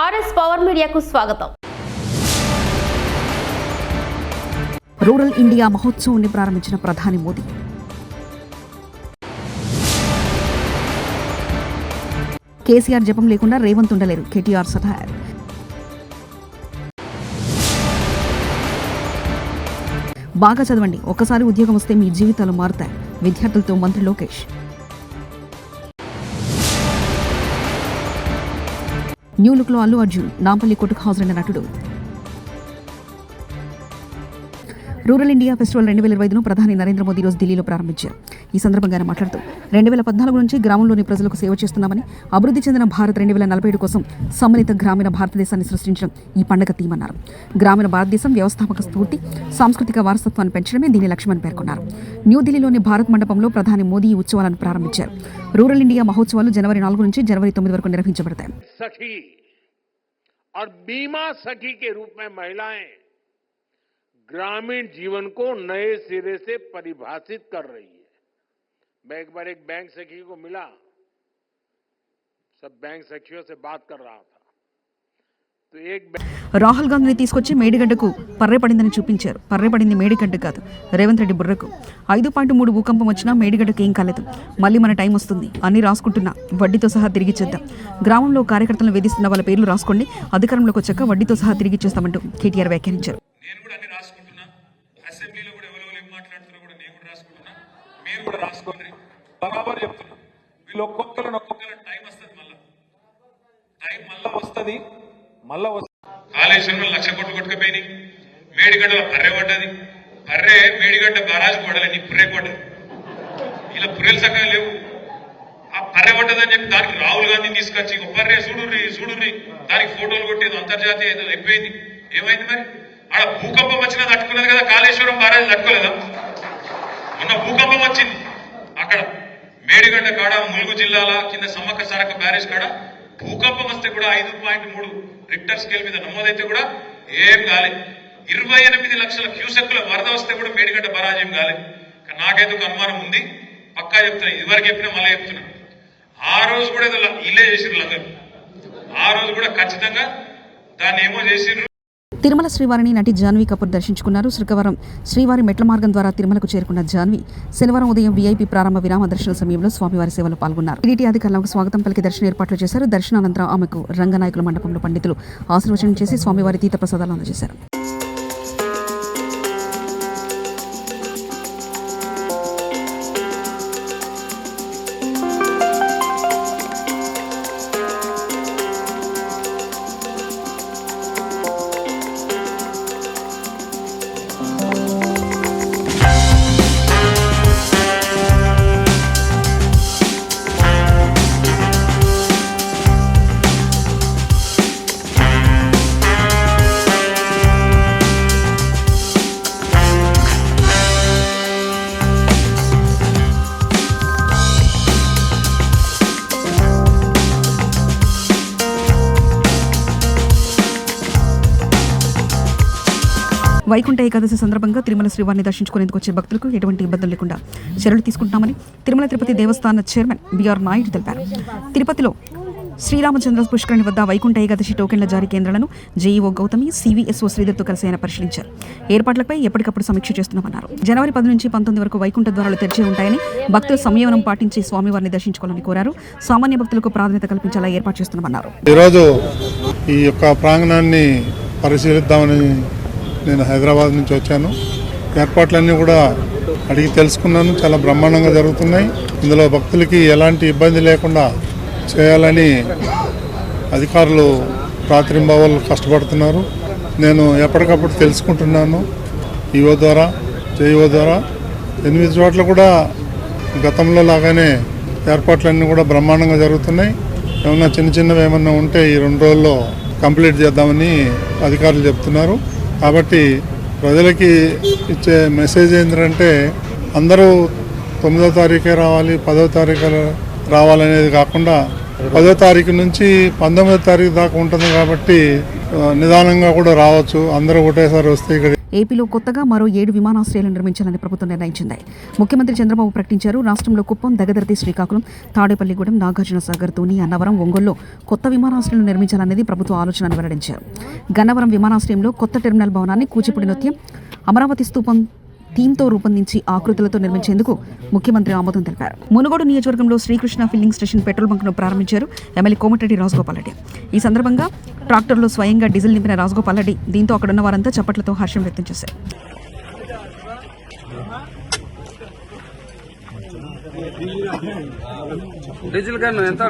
RS power మీడియాకు స్వాగతం. Rural India మహోత్సవాన్ని ప్రారంభించిన ప్రధాని మోదీ. కేసీఆర్ జపం లేకుండా రేవంత్ ఉండలేరు కేటీఆర్ సటాయర్ బాగా చదవండి. ఒకసారి ఉద్యోగం వస్తే మీ జీవితాలు మారుతాయి. విద్యార్థులతో మంత్రి లోకేష్. న్యూ లుక్లో అల్లు అర్జున్ నాంపల్లి కొట్టుకు హాజరైన నటుడు. రూరల్ ఇండియా ఫెస్టివల్ రెండు వేల ఇరవై ఐదును ప్రధాని నరేంద్ర మోదీ రోజు ఢిల్లీలో ప్రారంభించారు ఈ సందర్భంగా ఆయన మాట్లాడుతూ రెండు వేల పద్నాలుగు నుంచి గ్రామంలోని ప్రజలకు సేవ చేస్తున్నామని అభివృద్ధి చెందిన భారత్ రెండు వేల నలభై ఏడు కోసం సమ్మిళిత గ్రామీణ భారతదేశాన్ని సృష్టించడం ఈ పండగ తీమన్నారు గ్రామీణ భారతదేశం వ్యవస్థాపక స్ఫూర్తి సాంస్కృతిక వారసత్వాన్ని పెంచడమే దీని లక్ష్యమని పేర్కొన్నారు న్యూఢిల్లీలోని భారత్ మండపంలో ప్రధాని మోదీ ఈ ఉత్సవాలను ప్రారంభించారు రూరల్ ఇండియా మహోత్సవాలు జనవరి నాలుగు నుంచి జనవరి తొమ్మిది వరకు నిర్వహించబడతాయి सखी और बीमा सखी के रूप में महिलाएं ग्रामीण जीवन को नए सिरे से परिभाषित कर रही है मैं एक बार एक बैंक सखी को मिला सब बैंक सखियों से बात कर रहा था तो एक बैंक రాహుల్ గాంధీని తీసుకొచ్చి మేడిగడ్డకు పర్రెపడిందని చూపించారు పర్రెపడింది మేడిగడ్డ కాదు రేవంత్ రెడ్డి బుర్రకు ఐదు పాయింట్ మూడు భూకంపం వచ్చినా మేడిగడ్డకు ఏం కాలేదు మళ్ళీ మన టైం వస్తుంది అన్ని రాసుకుంటున్నా వడ్డీతో సహా తిరిగి చేద్దాం గ్రామంలో కార్యకర్తలను వేధిస్తున్న వాళ్ళ పేర్లు రాసుకోండి అధికారంలోకి వచ్చాక వడ్డీతో సహా తిరిగి చేస్తామంటూ కేటీఆర్ వ్యాఖ్యానించారు మీరు కూడా రాసుకోండి. బరాబర్ చెప్తున్నా. వీళ్ళు ఒక్కొక్కరు ఒక్కొక్కరు టైం వస్తుంది మళ్ళా. టైం మళ్ళా వస్తుంది మళ్ళా వస్తుంది. కాళేశ్వరంలో లక్ష కోట్లు కొట్టుకుపోయినాయి. మేడిగడ్డలో పర్రె పడ్డది. పర్రె మేడిగడ్డ బారాజు పడలే నీ పుర్రె పడ్డది ఇలా పుర్రెలు సక్కగా లేవు. ఆ పర్రె పడ్డదని చెప్పి దానికి రాహుల్ గాంధీని తీసుకొచ్చి "ఇగో పర్రె చూడుర్రి చూడుర్రి. దానికి ఫోటోలు కొట్టేది అంతర్జాతీయ అయిపోయింది. ఏమైంది మరి? ఆడ భూకంపం వచ్చినా తట్టుకున్నది కదా కాళేశ్వరం బారాజ్ తట్టుకోలేదా? మొన్న భూకంపం వచ్చింది. అక్కడ మేడిగడ్డ కాడ ములుగు జిల్లాల కింద సమ్మక్క సారక్క బ్యారేజ్ కాడ భూకంపం వస్తే కూడా ఐదు పాయింట్ మూడు రిక్టర్ స్కేల్ మీద నమోదైతే కూడా ఏం కాలే. ఇరవై ఎనిమిది లక్షల క్యూసెక్కుల వరద వస్తే కూడా మేడిగడ్డ పరాజయం కాలే. నాకైతే ఒక అనుమానం ఉంది. పక్కా చెప్తున్నా ఇదివరకు చెప్పినా మళ్ళీ చెప్తున్నా. ఆ రోజు కూడా ఏదో ఇల్లే చేసిర్రు అందరూ ఆ రోజు కూడా ఖచ్చితంగా దాన్ని ఏమో చేసిర్రు. తిరుమల శ్రీవారిని నటి జాన్వీ కపూర్ దర్శించుకున్నారు. శుక్రవారం శ్రీవారి మెట్ల మార్గం ద్వారా తిరుమలకు చేరుకున్న జాన్వీ శనివారం ఉదయం వీఐపీ ప్రారంభ విరామ దర్శన సమయంలో స్వామివారి సేవలో పాల్గొన్నారు. టీడీటీ అధికారులకు స్వాగతం పలికి దర్శన ఏర్పాట్లు చేశారు. దర్శనానంతరం ఆమెకు రంగనాయకుల మండపంలో పండితులు ఆశీర్వచనం చేసి స్వామివారి తీర్థ ప్రసాదాలు అందజేశారు. వైకుంఠ ఏకాదశి సందర్భంగా తిరుమల శ్రీవారిని దర్శించుకునేందుకు వచ్చే భక్తులకు ఎటువంటి ఇబ్బందులు లేకుండా చర్యలు తీసుకుంటున్నామని తిరుమల తిరుపతి దేవస్థాన చైర్మన్ బిఆర్ నాయుడు తెలిపారు. తిరుపతిలో శ్రీరామచంద్ర పుష్కరణి వద్ద వైకుంఠ ఏకాదశి టోకెన్ల జారీ కేంద్రాలను జేఈఓ గౌతమి సివిఎస్ఓ శ్రీధర్తో కలిసి ఆయన పరిశీలించారు. ఏర్పాట్లపై ఎప్పటికప్పుడు సమీక్ష చేస్తున్నామన్నారు. జనవరి పది నుంచి పంతొమ్మిది వరకు వైకుంఠ ద్వారాలు తెరిచి ఉంటాయని భక్తులు సంయమనం పాటించి స్వామివారిని దర్శించుకోవాలని కోరారు. సామాన్య భక్తులకు ప్రాధాన్యత కల్పించేలా ఏర్పాటు చేస్తున్నామన్నారు. ఈరోజు ఈ యొక్క ప్రాంగణాన్ని పరిశీలిద్దామని నేను హైదరాబాద్ నుంచి వచ్చాను. ఏర్పాట్లన్నీ కూడా అడిగి తెలుసుకున్నాను. చాలా బ్రహ్మాండంగా జరుగుతున్నాయి. ఇందులో భక్తులకి ఎలాంటి ఇబ్బంది లేకుండా చేయాలని అధికారులు రాత్రింబవళ్ళు కష్టపడుతున్నారు. నేను ఎప్పటికప్పుడు తెలుసుకుంటున్నాను. ఈఓ ద్వారా జేఈఓ ద్వారా ఎనిమిది చోట్ల కూడా గతంలో లాగానే ఏర్పాట్లన్నీ కూడా బ్రహ్మాండంగా జరుగుతున్నాయి. ఏమన్నా చిన్న చిన్నవి ఏమన్నా ఉంటే ఈ రెండు రోజుల్లో కంప్లీట్ చేద్దామని అధికారులు చెప్తున్నారు. కాబట్టి ప్రజలకి ఇచ్చే మెసేజ్ ఏంటంటే అందరూ తొమ్మిదో తారీఖే రావాలి పదో తారీఖు రావాలనేది కాకుండా పదో తారీఖు నుంచి పంతొమ్మిదో తారీఖు దాకా ఉంటుంది కాబట్టి నిదానంగా కూడా రావచ్చు. అందరూ ఒకటేసారి వస్తే ఇక్కడ ఏపీలో కొత్తగా మరో ఏడు విమానాశ్రయాలు నిర్మించాలని ప్రభుత్వం నిర్ణయించింది. ముఖ్యమంత్రి చంద్రబాబు ప్రకటించారు. రాష్ట్రంలో కుప్పం దగదర్తి శ్రీకాకుళం తాడేపల్లిగూడెం నాగార్జున సాగర్ తూని అన్నవరం ఒంగోలులో కొత్త విమానాశ్రయాలు నిర్మించాలనేది ప్రభుత్వ ఆలోచన అని వెల్లడించారు. గన్నవరం విమానాశ్రయంలో కొత్త టెర్మినల్ భవనాన్ని కూచిపూడి నృత్యం అమరావతి స్తూపం థీమ్తో రూపొందించి ఆకృతులతో నిర్మించేందుకు ముఖ్యమంత్రి ఆమోదం తెలిపారు. మునుగోడు నియోజకవర్గంలో శ్రీకృష్ణ ఫిల్లింగ్ స్టేషన్ పెట్రోల్ బంక్ను ప్రారంభించారు ఎమ్మెల్యే కోమటిరెడ్డి రాజగోపాల్ రెడ్డి. ఈ సందర్భంగా ట్రాక్టర్లో స్వయంగా డీజిల్ నింపిన రాజగోపాల్ రెడ్డి దీంతో అక్కడున్న వారంతా చప్పట్లతో హర్షం వ్యక్తం చేశారు. డీజిల్ గన్ ఎంత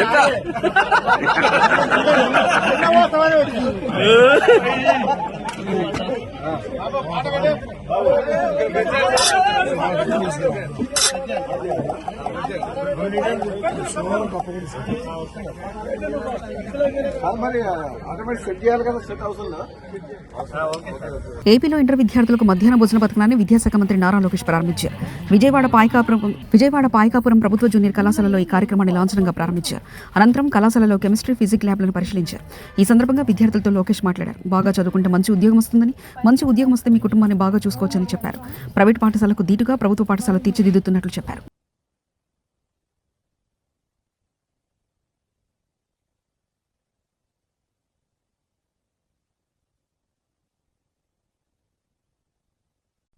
ఎంత ఏపీలో ఇంటర్ విద్యార్థులకు మధ్యాహ్న భోజన పథకాన్ని విద్యాశాఖ మంత్రి నారా లోకేష్ ప్రారంభించారు. విజయవాడ పాయకాపురం విజయవాడ పాయకాపురం ప్రభుత్వ జూనియర్ కళాశాలలో ఈ కార్యక్రమాన్ని లాంఛనంగా ప్రారంభించారు. అనంతరం కళాశాలలో కెమిస్ట్రీ ఫిజిక్స్ ల్యాబ్లను పరిశీలించారు. ఈ సందర్భంగా విద్యార్థులతో లోకేష్ మాట్లాడారు. బాగా చదువుకుంటే మంచి ఉద్యోగం వస్తుందని మంచి ఉద్యోగం వస్తే మీ కుటుంబాన్ని బాగా చూసుకోవచ్చని చెప్పారు. ప్రైవేట్ పాఠశాలకు దీటుగా ప్రభుత్వ పాఠశాల తీర్చిదిద్దుతున్నట్లు చెప్పారు.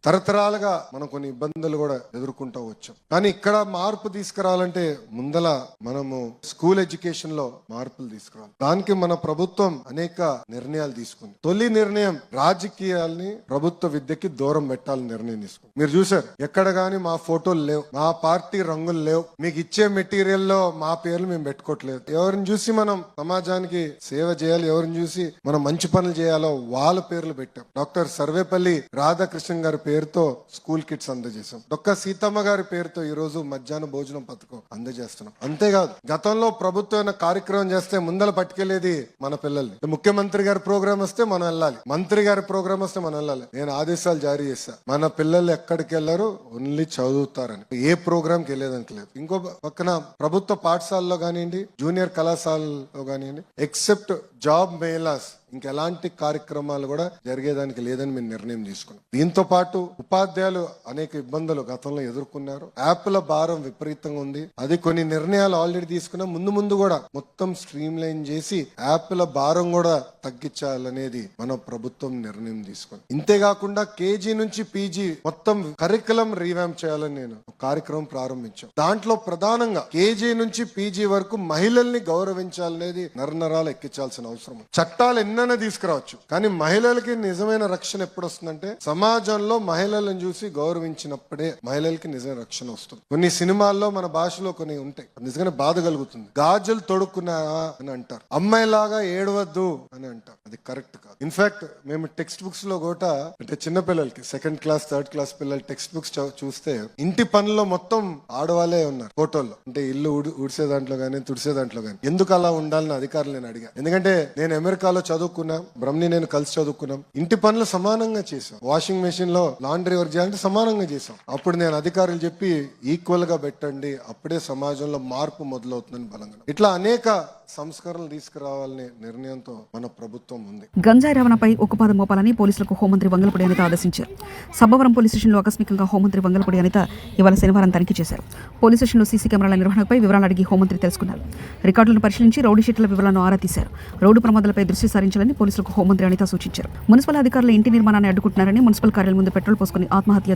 తరతరాలుగా మనం కొన్ని ఇబ్బందులు కూడా ఎదుర్కొంటూ వచ్చాం. కానీ ఇక్కడ మార్పు తీసుకురావాలంటే ముందల మనము స్కూల్ ఎడ్యుకేషన్లో మార్పులు తీసుకురావాలి దానికి మన ప్రభుత్వం అనేక నిర్ణయాలు తీసుకుంది. తొలి నిర్ణయం రాజకీయాల్ని ప్రభుత్వ విద్యకి దూరం పెట్టాలని నిర్ణయం తీసుకుంది. మీరు చూసారు ఎక్కడ గాని మా ఫోటోలు లేవు మా పార్టీ రంగులు లేవు మీకు ఇచ్చే మెటీరియల్లో మా పేర్లు మేము పెట్టుకోవట్లేదు. ఎవరిని చూసి మనం సమాజానికి సేవ చేయాలి ఎవరిని చూసి మనం మంచి పనులు చేయాలో వాళ్ళ పేర్లు పెట్టాం. డాక్టర్ సర్వేపల్లి రాధాకృష్ణన్ గారి పేరుతో స్కూల్ కిట్స్ అందజేశాం. డొక్క సీతమ్మ గారి పేరుతో ఈ రోజు మధ్యాహ్న భోజనం పథకం అందజేస్తున్నాం. అంతేకాదు గతంలో ప్రభుత్వం కార్యక్రమం చేస్తే ముందల పట్టుకెళ్ళేది మన పిల్లల్ని. ముఖ్యమంత్రి గారి ప్రోగ్రామ్ వస్తే మనం వెళ్ళాలి. మంత్రి గారి ప్రోగ్రామ్ వస్తే మనం వెళ్ళాలి. నేను ఆదేశాలు జారీ చేశా. మన పిల్లలు ఎక్కడికి వెళ్ళారు? ఓన్లీ చదువుతారని. ఏ ప్రోగ్రామ్కి వెళ్ళేదానికి లేదు. ఇంకో పక్కన ప్రభుత్వ పాఠశాలలో కానివ్వండి జూనియర్ కళాశాలలో కానివ్వండి ఎక్సెప్ట్ జాబ్ మేలాస్ ఇంకెలాంటి కార్యక్రమాలు కూడా జరిగేదానికి లేదని మేము నిర్ణయం తీసుకున్నాం. దీంతో పాటు ఉపాధ్యాయులు అనేక ఇబ్బందులు గతంలో ఎదుర్కొన్నారు. యాప్ల భారం విపరీతంగా ఉంది. అది కొన్ని నిర్ణయాలు ఆల్రెడీ తీసుకున్నా ముందు ముందు కూడా మొత్తం స్ట్రీమ్ లైన్ చేసి యాప్ల భారం కూడా తగ్గించాలనేది మన ప్రభుత్వం నిర్ణయం తీసుకుంది. ఇంతేకాకుండా కేజీ నుంచి పీజీ మొత్తం కరికులం రీవ్యాంప్ చేయాలని నేను ఒక కార్యక్రమం ప్రారంభించాం. దాంట్లో ప్రధానంగా కేజీ నుంచి పీజీ వరకు మహిళల్ని గౌరవించాలనేది నరనరాలు ఎక్కించాల్సిన అవసరం చట్టాలు ఎన్నైనా తీసుకురావచ్చు. కానీ మహిళలకి నిజమైన రక్షణ ఎప్పుడు వస్తుందంటే సమాజంలో మహిళలను చూసి గౌరవించినప్పుడే మహిళలకి నిజమైన రక్షణ వస్తుంది. కొన్ని సినిమాల్లో మన భాషలో కొన్ని ఉంటాయి. నిజంగానే బాధ కలుగుతుంది. గాజులు తొడుక్కున్నారా అని అంటారు. అమ్మాయిలాగా ఏడవద్దు అని అంటారు. అది కరెక్ట్ కాదు. ఇన్ఫాక్ట్ మేము టెక్స్ట్ బుక్స్లో కూడా అంటే చిన్న పిల్లలకి సెకండ్ క్లాస్ థర్డ్ క్లాస్ పిల్లలు టెక్స్ట్ బుక్స్ చూస్తే ఇంటి పనుల్లో మొత్తం ఆడవాళ్ళే ఉన్నారు. ఫోటోల్లో. అంటే ఇల్లు ఉడిసే దాంట్లో కానీ తుడిసే దాంట్లో కానీ ఎందుకు అలా ఉండాలని అధికారులు నేను అడిగా ఎందుకంటే నేను అమెరికాలో చదువుకున్నా బ్రహ్మని నేను కలిసి చదువుకున్నాం. ఇంటి పనులు సమానంగా చేసాం వాషింగ్ మెషిన్లో లాండ్రీ వర్క్ చేయాలంటే సమానంగా చేసాం అప్పుడు నేను అధికారులు చెప్పి ఈక్వల్గా పెట్టండి అప్పుడే సమాజంలో మార్పు మొదలవుతుందని బలంగా. ఇట్లా అనేక సంస్కరణలు తీసుకురావాలనే నిర్ణయంతో మన ప్రభుత్వం ఉంది. గంజాయి రవాణాపై ఉక్కుపాదం మోపాలని పోలీసులకు హోంమంత్రి వంగలపూడి అనిత ఆదేశించారు. సబ్బవరం పోలీస్ స్టేషన్లో ఆకస్మికంగా హోంమంత్రి వంగలపూడి అనిత ఇవాళ శనివారం తనిఖీ చేశారు. పోలీస్ స్టేషన్లో సీసీ కెమెరాల నిర్వహణపై వివరాలు అడిగి హోంమంత్రి తెలుసుకున్నారు. రికార్డులను పరిశీలించి రౌడీ షీట్ల వివరాలను ఆరా తీశారు. రోడ్డు ప్రమాదాలపై దృష్టి సారించాలని పోలీసులకు హోంమంత్రి అనిత సూచించారు. మున్సిపల్ అధికారులు ఇంటి నిర్మాణాన్ని అడ్డుకుంటున్నారని మున్సిపల్ కార్యాలయం ముందు పెట్రోల్ పోసుకుని ఆత్మహత్య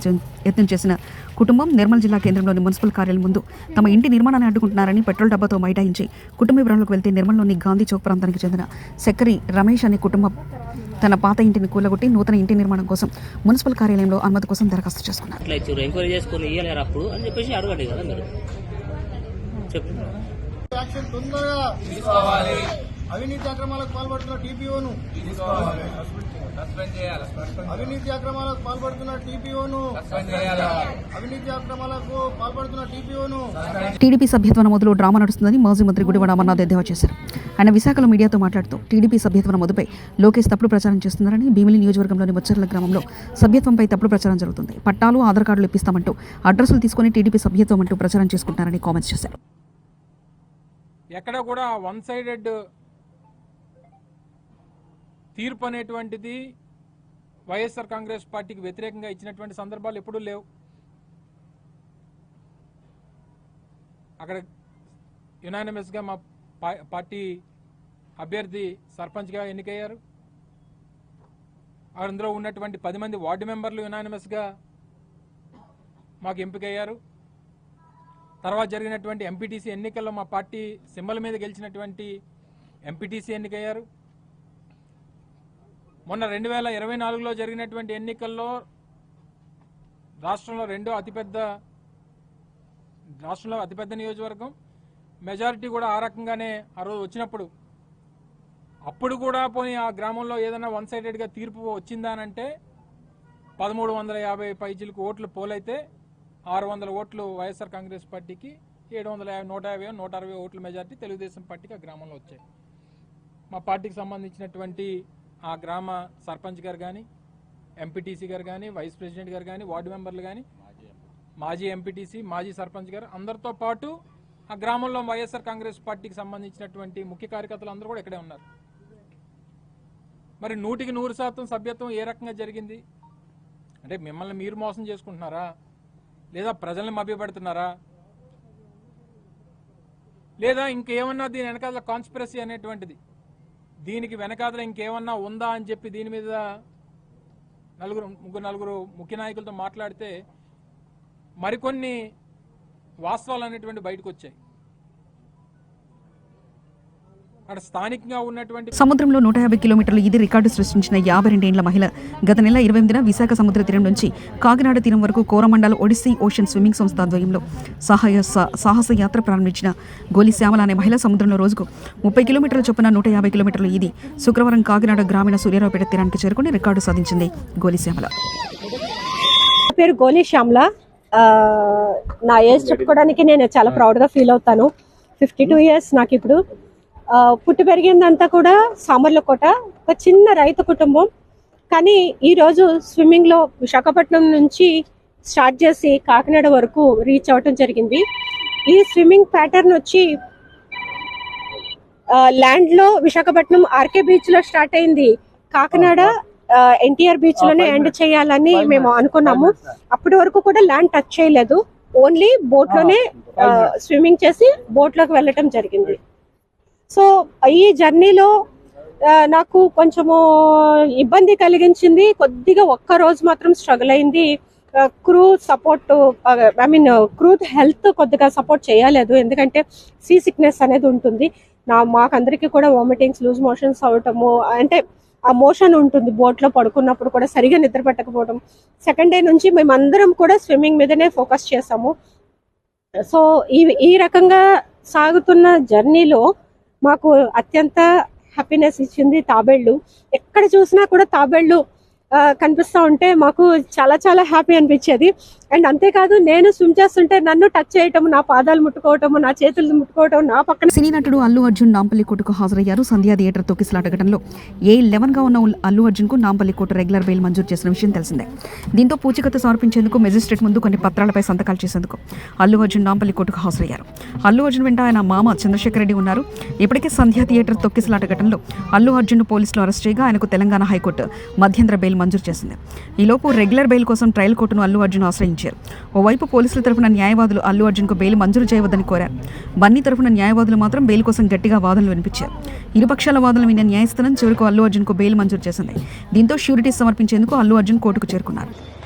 యత్నం చేసిన కుటుంబం నిర్మల్ జిల్లా కేంద్రంలోని మున్సిపల్ కార్యాలయం ముందు తమ ఇంటి నిర్మాణాన్ని అడ్డుకుంటున్నారని పెట్రోల్ డబ్బాతో మైటాయించి కుటుంబ వివరాలకు వెళ్తే నిర్మల్లోని గాంధీ చౌక్ ప్రాంతానికి చెందిన సెక్కరి రమేష్ అనే కుటుంబం తన పాత ఇంటిని కూలగొట్టి నూతన ఇంటి నిర్మాణం కోసం మున్సిపల్ కార్యాలయంలో అనుమతి కోసం దరఖాస్తు చేసుకున్నారు. అట్లా ఇచ్చారు ఎంక్వైరీ చేసుకుని ఇయ్యలేరు అప్పుడు అని చెప్పేసి అడగండి కదా మీరు. చెప్పు. యాక్షన్ తొందరగా అవినీతి అక్రమాలకు పాల్పడుతున్న టీపీఓను అవినీతి అక్రమాలకు పాల్పడుతున్న టీపీఓను అవినీతి అక్రమాలకు పాల్పడుతున్న టీపీఓను టీడీపీ సభ్యత్వ నమోదులో డ్రామా నడుస్తుందని మాజీ మంత్రి గుడివాడ అమర్నాథ్ ఎద్దేవా చేశారు. ఆయన విశాఖలో మీడియాతో మాట్లాడుతూ టీడీపీ సభ్యత్వ నమోదుపై లోకేష్ తప్పుడు ప్రచారం చేస్తున్నారని భీమిలి నియోజకవర్గంలోని ముచ్చర్ల గ్రామంలో సభ్యత్వంపై తప్పుడు ప్రచారం జరుగుతుంది. పట్టాలు ఆధార్ కార్డులు ఇప్పిస్తామంటూ అడ్రస్లు తీసుకుని టీడీపీ సభ్యత్వం అంటూ ప్రచారం చేసుకుంటున్నారని కామెంట్స్ చేశారు. ఎక్కడ కూడా వన్ సైడెడ్ తీర్పు అనేటువంటిది వైఎస్ఆర్ కాంగ్రెస్ పార్టీకి వ్యతిరేకంగా ఇచ్చినటువంటి సందర్భాలు ఎప్పుడూ లేవు. అక్కడ యునానిమస్గా మా పార్టీ అభ్యర్థి సర్పంచ్గా ఎన్నికయ్యారు. అందులో ఉన్నటువంటి పది మంది వార్డు మెంబర్లు యునానిమస్గా మాకు ఎంపికయ్యారు. తర్వాత జరిగినటువంటి ఎంపీటీసీ ఎన్నికల్లో మా పార్టీ సింబల్ మీద గెలిచినటువంటి ఎంపీటీసీ ఎన్నికయ్యారు. మొన్న రెండు వేల ఇరవై నాలుగులో జరిగినటువంటి ఎన్నికల్లో రాష్ట్రంలో రెండో అతిపెద్ద రాష్ట్రంలో అతిపెద్ద నియోజకవర్గం. మెజారిటీ కూడా ఆ రకంగానే ఆ రోజు వచ్చినప్పుడు. అప్పుడు కూడా పోనీ ఆ గ్రామంలో ఏదైనా వన్ సైడెడ్గా తీర్పు వచ్చిందానంటే పదమూడు వందల యాభై పైచీలకు ఓట్లు పోలైతే ఆరు వందల ఓట్లు వైఎస్ఆర్ కాంగ్రెస్ పార్టీకి ఏడు వందల యాభై నూట యాభై నూట అరవై ఓట్ల మెజారిటీ తెలుగుదేశం పార్టీకి ఆ గ్రామంలో వచ్చాయి. మా పార్టీకి సంబంధించినటువంటి ఆ గ్రామ సర్పంచ్ గారు కానీ ఎంపీటీసీ గారు కానీ వైస్ ప్రెసిడెంట్ గారు కానీ వార్డు మెంబర్లు కానీ మాజీ ఎంపీటీసీ మాజీ సర్పంచ్ గారు అందరితో పాటు ఆ గ్రామంలో వైఎస్ఆర్ కాంగ్రెస్ పార్టీకి సంబంధించినటువంటి ముఖ్య కార్యకర్తలు అందరూ కూడా ఇక్కడే ఉన్నారు. మరి నూటికి నూరు శాతం సభ్యత్వం ఏ రకంగా జరిగింది? అంటే మిమ్మల్ని మీరు మోసం చేసుకుంటున్నారా? లేదా ప్రజల్ని మభ్యపెడుతున్నారా? లేదా ఇంకేమన్నా దీని వెనకాల కాన్స్పిరసీ అనేటువంటిది? దీనికి వెనకాతల ఇంకేమన్నా ఉందా అని చెప్పి దీని మీద నలుగురు ముగ్గురు నలుగురు ముఖ్య నాయకులతో మాట్లాడితే మరికొన్ని వాస్తవాలు అనేటువంటి బయటకు వచ్చాయి సముద్రంలో నూట యాభై కిలోమీటర్లు ఇది రికార్డు సృష్టించిన యాభై రెండేండ్ల మహిళ గత నెల ఇరవై ఎనిమిదిన విశాఖ సముద్ర తీరం నుంచి కాకినాడ తీరం వరకు కోరమండల్ ఒడిస్సీ ఓషన్ స్విమ్మింగ్ సంస్థ ఆధ్వర్యంలో సహాయ సాహస యాత్ర ప్రారంభించిన గోలి శ్యామల అనే మహిళ సముద్రంలో రోజుకు ముప్పై కిలోమీటర్ల చొప్పున నూట యాభై కిలోమీటర్లు ఇది శుక్రవారం కాకినాడ గ్రామీణ సూర్యారావుపేట తీరానికి చేరుకుని రికార్డు సాధించింది గోలి శ్యామల. నా పేరు గోలి శ్యామ్ల. నా ఏజ్ చెప్పుకోవడానికి నేను చాలా ప్రౌడ్గా ఫీల్ అవుతాను. ఫిఫ్టీ టూ ఇయర్స్ నాకు ఇప్పుడు. పుట్టి పెరిగిందంతా కూడా సామర్లకోట ఒక చిన్న రైతు కుటుంబం. కానీ ఈ రోజు స్విమ్మింగ్లో విశాఖపట్నం నుంచి స్టార్ట్ చేసి కాకినాడ వరకు రీచ్ అవటం జరిగింది. ఈ స్విమ్మింగ్ ప్యాటర్న్ వచ్చి ల్యాండ్లో విశాఖపట్నం ఆర్కే బీచ్లో స్టార్ట్ అయింది. కాకినాడ ఎన్టీఆర్ బీచ్లోనే ఎండ్ చేయాలని మేము అనుకున్నాము. అప్పటి వరకు కూడా ల్యాండ్ టచ్ చేయలేదు. ఓన్లీ బోట్లోనే స్విమ్మింగ్ చేసి బోట్లోకి వెళ్ళటం జరిగింది. సో ఈ జర్నీలో నాకు కొంచెము ఇబ్బంది కలిగించింది. కొద్దిగా ఒక్క రోజు మాత్రం స్ట్రగుల్ అయింది. Crew support I mean crew health కొద్దిగా సపోర్ట్ చేయలేదు. ఎందుకంటే సీ సిక్నెస్ అనేది ఉంటుంది. నా మాకందరికీ కూడా వామిటింగ్స్ లూజ్ మోషన్స్ అవటము అంటే ఆ మోషన్ ఉంటుంది బోట్లో పడుకున్నప్పుడు కూడా సరిగా నిద్ర పెట్టకపోవడం సెకండ్ డే నుంచి మేమందరం కూడా స్విమ్మింగ్ మీదనే ఫోకస్ చేసాము సో ఈ ఈ రకంగా సాగుతున్న జర్నీలో మాకు అత్యంత హ్యాపీనెస్ ఇచ్చింది తాబేళ్ళు ఎక్కడ చూసినా కూడా తాబేళ్ళు ఆ, కనిపిస్తా ఉంటే మాకు చాలా చాలా హ్యాపీ అనిపించేది. అండ్ అంతేకాదు నేను స్విమ్ చేస్తుంటే నన్ను టచ్ చేయటం నా పాదాలు ముట్టుకోవటము నా చేతులు ముట్టుకోవటం నా పక్కన సినీ నటుడు అల్లు అర్జున్ నాంపల్లి కోర్టుకు హాజరయ్యారు. సంధ్యా థియేటర్ తొక్కిసలాట ఘటనలో ఏ లెవెన్గా ఉన్న అల్లు అర్జున్కు నాంపల్లి కోర్టు రెగ్యులర్ బెయిల్ మంజూరు చేసిన విషయం తెలిసిందే. దీంతో పూచికత్తు సమర్పించేందుకు మెజిస్ట్రేట్ ముందు కొన్ని పత్రాలపై సంతకాలు చేసేందుకు అల్లు అర్జున్ నాంపల్లి కోర్టుకు హాజరయ్యారు. అల్లు అర్జున్ వెంట ఆయన మామ చంద్రశేఖర్ రెడ్డి ఉన్నారు. ఇప్పటికే సంధ్యా థియేటర్ తొక్కిసలాట ఘటనలో అల్లు అర్జున్ పోలీసులు అరెస్ట్ చేయగా ఆయనకు తెలంగాణ హైకోర్టు మధ్యంతర బెయిల్ మంజూరు చేసింది. ఈలోపు రెగ్యులర్ బెయిల్ కోసం ట్రయల్ కోర్టును అల్లు అర్జున్ ఆశ్రయించారు ఓవైపు పోలీసుల తరఫున న్యాయవాదులు అల్లు అర్జున్కు బెయిల్ మంజూరు చేయవద్దని కోరారు. బన్నీ తరఫున న్యాయవాదులు మాత్రం బెయిల్ కోసం గట్టిగా వాదనలు వినిపించారు. ఇరుపక్షాల వాదనలు విన్న న్యాయస్థానం చివరకు అల్లు అర్జున్కు బెయిల్ మంజూరు చేసింది. దీంతో షూరిటీ సమర్పించేందుకు అల్లు అర్జున్ కోర్టుకు చేరుకున్నారు.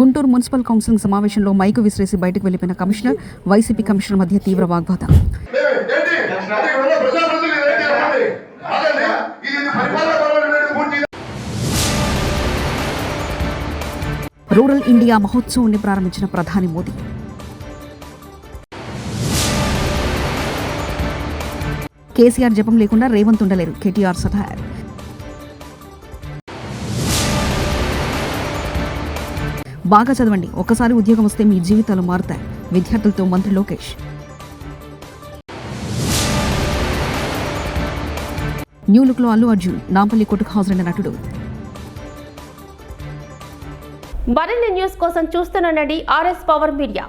గుంటూరు మున్సిపల్ కౌన్సిలింగ్ సమావేశంలో మైకు విసిరేసి బయటకు వెళ్ళిపోయిన కమిషనర్ వైసీపీ కమిషనర్ మధ్య తీవ్ర వాగ్వాదం. రూరల్ ఇండియా మహోత్సవాన్ని ప్రారంభించిన ప్రధాని మోదీ. కేసీఆర్ జపం లేకుండా రేవంత్ ఉండలేరు. కేటీఆర్ సఠార్ బాగా చదవండి. ఒక్కసారి ఉద్యోగం వస్తే మీ జీవితాలు మారుతాయి. విద్యార్థులతో మంత్రి లోకేష్. న్యూ లుక్లో అల్లు అర్జున్ నాంపల్లి కొట్టుకు హాజరైన నటుడు. మరిన్ని న్యూస్ కోసం చూస్తున్న ఆర్ఎస్ పవర్ మీడియా.